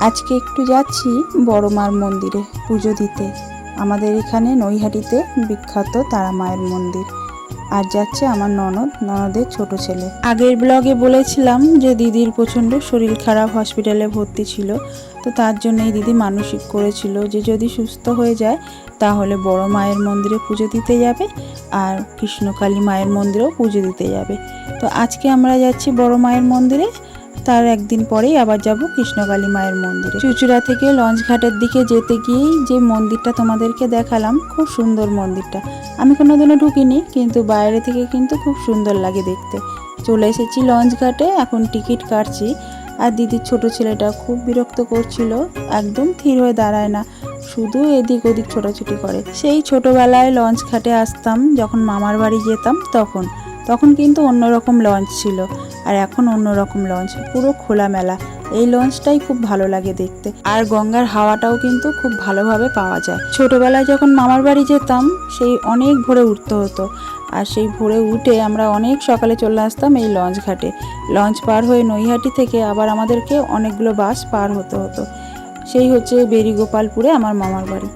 আজকে একটু যাচ্ছি বড় মার মন্দিরে পুজো দিতে। আমাদের এখানে নৈহাটিতে বিখ্যাত তারা মায়ের মন্দির। আর যাচ্ছে আমার ননদ, ননদের ছোট ছেলে। আগের ব্লগে বলেছিলাম যে দিদির প্রচণ্ড শরীর খারাপ, হসপিটালে ভর্তি ছিল। তো তার জন্য এই দিদি মানসিক করেছিল যে যদি সুস্থ হয়ে যায়, তাহলে বড় মায়ের মন্দিরে পুজো দিতে যাবে আর কৃষ্ণকালী মায়ের মন্দিরেও পুজো দিতে যাবে। তো আজকে আমরা যাচ্ছি বড় মায়ের মন্দিরে। তার একদিন পরেই আবার যাব কৃষ্ণকালী মায়ের মন্দিরে। চুচুড়া থেকে লঞ্চ ঘাটের দিকে যেতে গিয়েই যে মন্দিরটা তোমাদেরকে দেখালাম, খুব সুন্দর মন্দিরটা। আমি কোনোদিনও ঢুকিনি, কিন্তু বাইরে থেকে কিন্তু খুব সুন্দর লাগে দেখতে। চলে এসেছি লঞ্চ ঘাটে, এখন টিকিট কাটছি। আর দিদির ছোট ছেলেটা খুব বিরক্ত করছিল, একদম থির হয়ে দাঁড়ায় না, শুধু এদিক ওদিক ছোটাছুটি করে। সেই ছোটবেলায় লঞ্চ ঘাটে আসতাম, যখন মামার বাড়ি যেতাম, তখন। তখন কিন্তু অন্যরকম লঞ্চ ছিল। আর এখন অন্যরকম লঞ্চ পুরো খোলামেলা। এই লঞ্চটাই খুব ভালো লাগে দেখতে। আর গঙ্গার হাওয়াটাও কিন্তু খুব ভালোভাবে পাওয়া যায়। ছোটবেলায় যখন মামার বাড়ি যেতাম, সেই অনেক ভোরে উঠতে হতো। আর সেই ভোরে উঠে আমরা অনেক সকালে চলে আসতাম এই লঞ্চ ঘাটে। লঞ্চ পার হয়ে নৈহাটি থেকে আবার আমাদেরকে অনেকগুলো বাস পার হতে হতো। সেই হচ্ছে বেরিগোপালপুরে আমার মামার বাড়ি।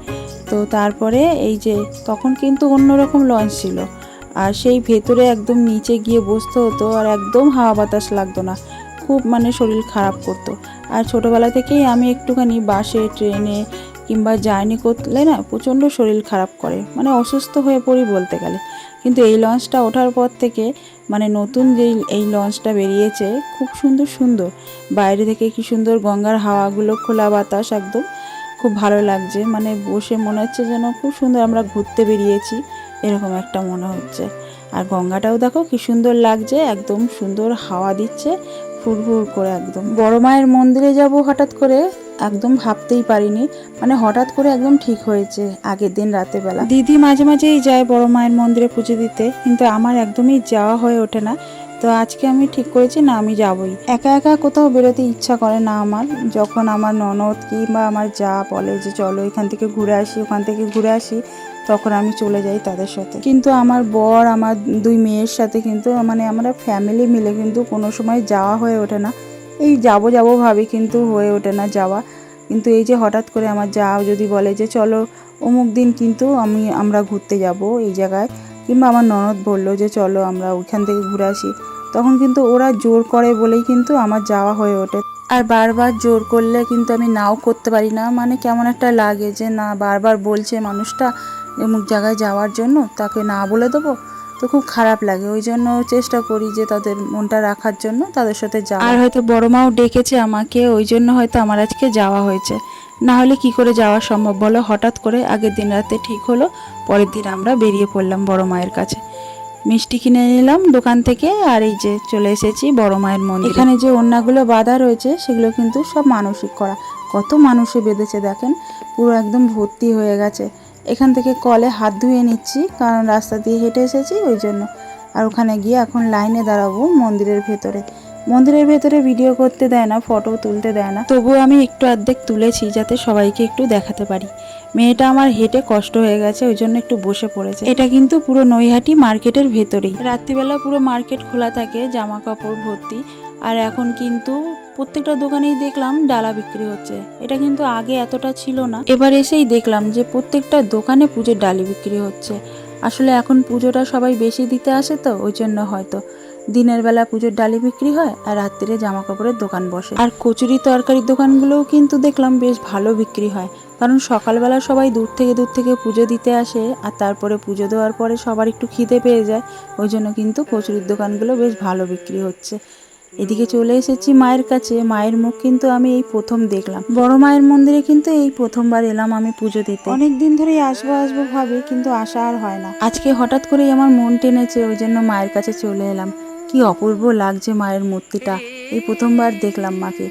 তো তারপরে এই যে, তখন কিন্তু অন্যরকম লঞ্চ ছিল। আর সেই ভেতরে একদম নিচে গিয়ে বসতে হতো আর একদম হাওয়া বাতাস লাগতো না। খুব মানে শরীর খারাপ করতো। আর ছোটোবেলা থেকেই আমি একটুখানি বাসে, ট্রেনে কিংবা জার্নি করলে না প্রচণ্ড শরীর খারাপ করে। মানে অসুস্থ হয়ে পড়ি বলতে গেলে। কিন্তু এই লঞ্চটা ওঠার পর থেকে মানে নতুন যেই, এই লঞ্চটা বেরিয়েছে খুব সুন্দর সুন্দর। বাইরে থেকে কি সুন্দর গঙ্গার হাওয়াগুলো, খোলা বাতাস একদম। খুব ভালো লাগছে। মানে বসে মনে হচ্ছে যেন খুব সুন্দর আমরা ঘুরতে বেরিয়েছি। এরকম একটা মনে হচ্ছে। আর গঙ্গাটাও দেখো কি সুন্দর লাগছে, একদম সুন্দর হাওয়া দিচ্ছে ফুরফুর করে একদম। বড় মায়ের মন্দিরে যাব হঠাৎ করে একদম ভাবতেই পারিনি মানে হঠাৎ করে একদম ঠিক হয়েছে আগের দিন রাতে বেলা দিদি মাঝে মাঝেই যায় বড় মায়ের মন্দিরে পুজো দিতে, কিন্তু আমার একদমই যাওয়া হয়ে ওঠে না। তো আজকে আমি ঠিক করেছি, না আমি যাবই। একা একা কোথাও বেরোতে ইচ্ছা করে না আমার। যখন আমার ননদ কিংবা আমার যা বলে যে চলো এখান থেকে ঘুরে আসি, ওখান থেকে ঘুরে আসি তখন আমি চলে যাই তাদের সাথে। কিন্তু আমার বর, আমার দুই মেয়ের সাথে কিন্তু মানে আমরা ফ্যামিলি মিলে কিন্তু কোনো সময় যাওয়া হয়ে ওঠে না। এই যাব যাব ভাবি কিন্তু হয়ে ওঠে না যাওয়া। কিন্তু এই যে হঠাৎ করে আমার যাও যদি বলে যে, চলো, অমুক দিন কিন্তু আমি, আমরা ঘুরতে যাব এই জায়গায়। কিংবা আমার ননদ বলল যে, চলো, আমরা ওইখান থেকে ঘুরে আসি। তখন কিন্তু ওরা জোর করে বলেই কিন্তু আমার যাওয়া হয়ে ওঠে। আর বারবার জোর করলে কিন্তু আমি নাও করতে পারি না। মানে কেমন একটা লাগে যে, না, বারবার বলছে মানুষটা। অমুক জায়গায় যাওয়ার জন্য তাকে না বলে দেবো তো খুব খারাপ লাগে। ওই জন্য চেষ্টা করি যে তাদের মনটা রাখার জন্য তাদের সাথে যাওয়া। আর হয়তো বড় মাও ডেকেছে আমাকে ওই জন্য হয়তো আমার আজকে যাওয়া হয়েছে। না হলে কি করে যাওয়া সম্ভব বলো? হঠাৎ করে আগের দিন রাতে ঠিক হলো পরের দিন আমরা বেরিয়ে পড়লাম বড় মায়ের কাছে। মিষ্টি কিনে নিলাম দোকান থেকে আর এই যে চলে এসেছি বড় মায়ের মন্দির। এখানে যে ওড়নাগুলো বাঁধা রয়েছে সেগুলো কিন্তু সব মানসিক করা। কত মানুষে বেঁধেছে দেখেন পুরো একদম ভর্তি হয়ে গেছে। এখান থেকে কলে হাত ধুয়ে নিচ্ছি, কারণ রাস্তা দিয়ে হেঁটে এসেছি, ওই জন্য। আর ওখানে গিয়ে এখন লাইনে দাঁড়াবো মন্দিরের ভেতরে। মন্দিরের ভেতরে ভিডিও করতে দেয় না ফটো তুলতে দেয় না। তবুও আমি একটু অর্ধেক তুলেছি যাতে সবাইকে একটু দেখাতে পারি। মেয়েটা আমার হেঁটে কষ্ট হয়ে গেছে, ওই জন্য একটু বসে পড়েছে। এটা কিন্তু পুরো নৈহাটি মার্কেটের ভেতরেই। রাত্রিবেলা পুরো মার্কেট খোলা থাকে জামা কাপড় ভর্তি। আর এখন কিন্তু প্রত্যেকটা দোকানেই দেখলাম ডালা বিক্রি হচ্ছে। এটা কিন্তু আগে এতটা ছিল না। এবার এসেই দেখলাম যে প্রত্যেকটা দোকানে পুজোর ডালি বিক্রি হচ্ছে। আসলে এখন পুজোটা সবাই বেশি দিতে আসে তো, ওই জন্য হয়তো। দিনের বেলা পুজোর ডালি বিক্রি হয় আর রাত্রিরে জামা কাপড়ের দোকান বসে। আর কচুরি তরকারির দোকানগুলোও কিন্তু দেখলাম বেশ ভালো বিক্রি হয়। কারণ সকালবেলা সবাই দূর থেকে দূর থেকে পুজো দিতে আসে আর তারপরে পুজো দেওয়ার পরে সবার একটু খিদে পেয়ে যায়। ওই জন্য কিন্তু কচুরির দোকানগুলো বেশ ভালো বিক্রি হচ্ছে। এদিকে চলে এসেছি মায়ের কাছে। মায়ের মুখ কিন্তু আমি এই প্রথম দেখলাম। বড় মায়ের মন্দিরে কিন্তু এই প্রথমবার এলাম আমি পুজো দিতে। অনেক দিন ধরেই আসব আসব ভাবে, কিন্তু আসা আর হয় না। আজকে হঠাৎ করেই আমার মন টেনেছে, ওই জন্য মায়ের কাছে চলে এলাম। কি অপূর্ব লাগছে মায়ের মূর্তিটা। এই প্রথমবার দেখলাম মাকে।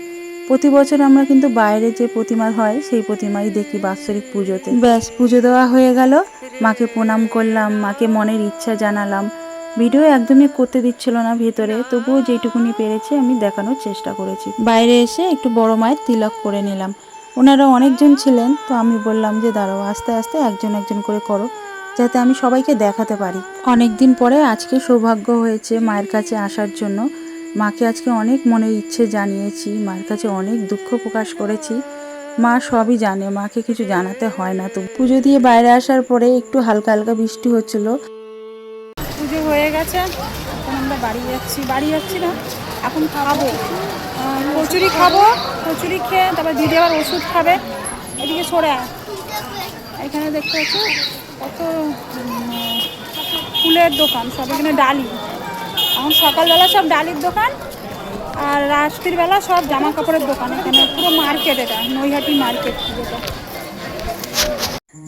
প্রতি বছর আমরা কিন্তু বাইরে যে প্রতিমা হয়, সেই প্রতিমাই দেখি বাৎসরিক পুজোতে। ব্যাস, পুজো দেওয়া হয়ে গেল। মাকে প্রণাম করলাম, মাকে মনের ইচ্ছা জানালাম। ভিডিও একদমই করতে দিচ্ছিল না ভেতরে, তবুও যেটুকুনি পেরেছি আমি দেখানোর চেষ্টা করেছি। বাইরে এসে একটু বড় মায়ের তিলক করে নিলাম। ওনারা অনেকজন ছিলেন, তো আমি বললাম যে, দাঁড়াও, আস্তে আস্তে একজন একজন করে করো, যাতে আমি সবাইকে দেখাতে পারি। অনেক দিন পরে আজকে সৌভাগ্য হয়েছে মায়ের কাছে আসার জন্য। মাকে আজকে অনেক মনের ইচ্ছে জানিয়েছি মার কাছে অনেক দুঃখ প্রকাশ করেছি। মা সবই জানে, মাকে কিছু জানাতে হয় না। তো পুজো দিয়ে বাইরে আসার পরে একটু হালকা হালকা বৃষ্টি হচ্ছিল। গেছে এখন আমরা বাড়ি যাচ্ছি। বাড়ি যাচ্ছি না, এখন খাব। কচুরি খাব, কচুরি খেয়ে তারপর দিদি আবার ওষুধ খাবে। এদিকে সরে। এখানে দেখতে পাচ্ছ কত ফুলের দোকান, সব এখানে ডালি। এখন সকালবেলা সব ডালির দোকান, আর রাত্রির বেলা সব জামা কাপড়ের দোকান। এখানে পুরো মার্কেট এটা, নৈহাটি মার্কেট যেটা।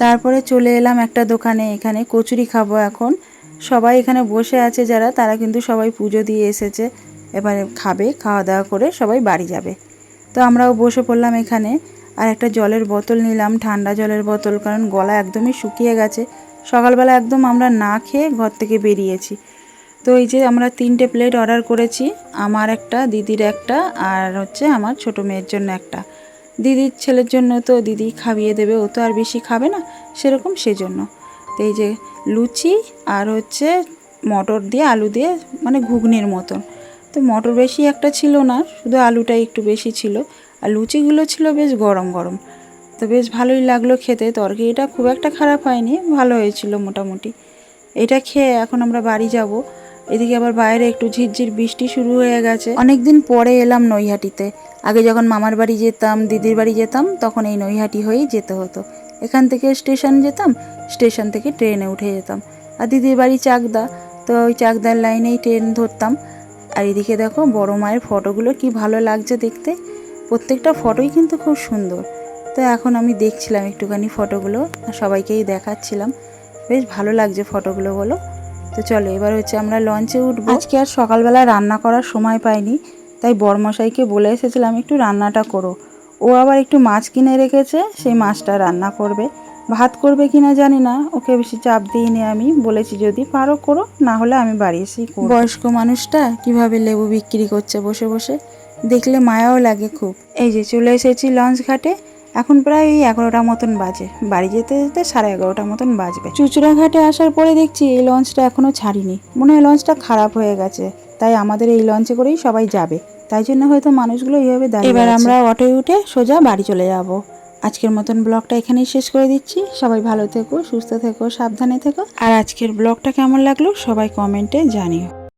তারপরে চলে এলাম একটা দোকানে। এখানে কচুরি খাব এখন। সবাই এখানে বসে আছে যারা, তারা কিন্তু সবাই পুজো দিয়ে এসেছে। এবারে খাবে খাওয়া দাওয়া করে সবাই বাড়ি যাবে। তো আমরাও বসে পড়লাম এখানে। আর একটা জলের বোতল নিলাম, ঠান্ডা জলের বোতল, কারণ গলা একদমই শুকিয়ে গেছে। সকালবেলা একদম আমরা না খেয়ে ঘর থেকে বেরিয়েছি। তো এই যে আমরা তিনটে প্লেট অর্ডার করেছি, আমার একটা, দিদির একটা, আর হচ্ছে আমার ছোট মেয়ের জন্য একটা। দিদির ছেলের জন্য তো দিদি খাইয়ে দেবে, ও তো আর বেশি খাবে না, সেরকম সেজন্য। তো এই যে লুচি আর হচ্ছে মটর দিয়ে আলু দিয়ে মানে ঘুগনির মতন। তো মটর বেশি একটা ছিল না, শুধু আলুটাই একটু বেশি ছিল। আর লুচিগুলো ছিল বেশ গরম গরম। তো বেশ ভালোই লাগল খেতে। তরকারিটা খুব একটা খারাপ হয়নি, ভালো হয়েছিল মোটামুটি। এটা খেয়ে এখন আমরা বাড়ি যাব। এদিকে আবার বাইরে একটু ঝিরঝির বৃষ্টি শুরু হয়ে গেছে। অনেকদিন পরে এলাম নৈহাটিতে। আগে যখন মামার বাড়ি যেতাম, দিদির বাড়ি যেতাম, তখন এই নৈহাটি হয়েই যেতে হতো। এখান থেকে স্টেশন যেতাম, স্টেশন থেকে ট্রেনে উঠে যেতাম। আর দিদির বাড়ি চাকদা, তো ওই চাকদার লাইনেই ট্রেন ধরতাম। আর এদিকে দেখো বড় মায়ের ফটোগুলো কি ভালো লাগছে দেখতে। প্রত্যেকটা ফটোই কিন্তু খুব সুন্দর। তো এখন আমি দেখছিলাম একটুখানি ফটোগুলো, আর সবাইকেই দেখাচ্ছিলাম। বেশ ভালো লাগছে ফটোগুলো বলো। তো চলো, এবার হচ্ছে আমরা লঞ্চে উঠবো। আজকে আর সকালবেলা রান্না করার সময় পাইনি, তাই বরমশাইকে বলে এসেছিলাম, একটু রান্নাটা করো। ও আবার একটু মাছ কিনে রেখেছে সেই মাছটা রান্না করবে। ভাত করবে কিনা জানি না ওকে বেশি চাপ দিইনি আমি বলেছি যদি পারো করো না হলে আমি বাড়ি এসেই করব। বয়স্ক মানুষটা কীভাবে লেবু বিক্রি করছে বসে বসে দেখলে মায়াও লাগে খুব। এই যে চলে এসেছি লঞ্চ ঘাটে এখন প্রায় এই এগারোটা মতন বাজে। বাড়ি যেতে যেতে সাড়ে এগারোটা মতন বাজবে। চুচুড়া ঘাটে আসার পরে দেখছি এই লঞ্চটা এখনও ছাড়িনি। মনে হয় লঞ্চটা খারাপ হয়ে গেছে। তাই আমাদের এই লঞ্চে করেই সবাই যাবে। তাই জন্য হয়তো মানুষগুলো এইভাবে দাঁড়িয়ে এবার আমরা অটোয় উঠে সোজা বাড়ি চলে যাব। আজকের মতন ব্লগটা এখানেই শেষ করে দিচ্ছি। সবাই ভালো থেকো সুস্থ থেকো সাবধানে থেকো। আর আজকের ব্লগটা কেমন লাগল সবাই কমেন্টে জানিও।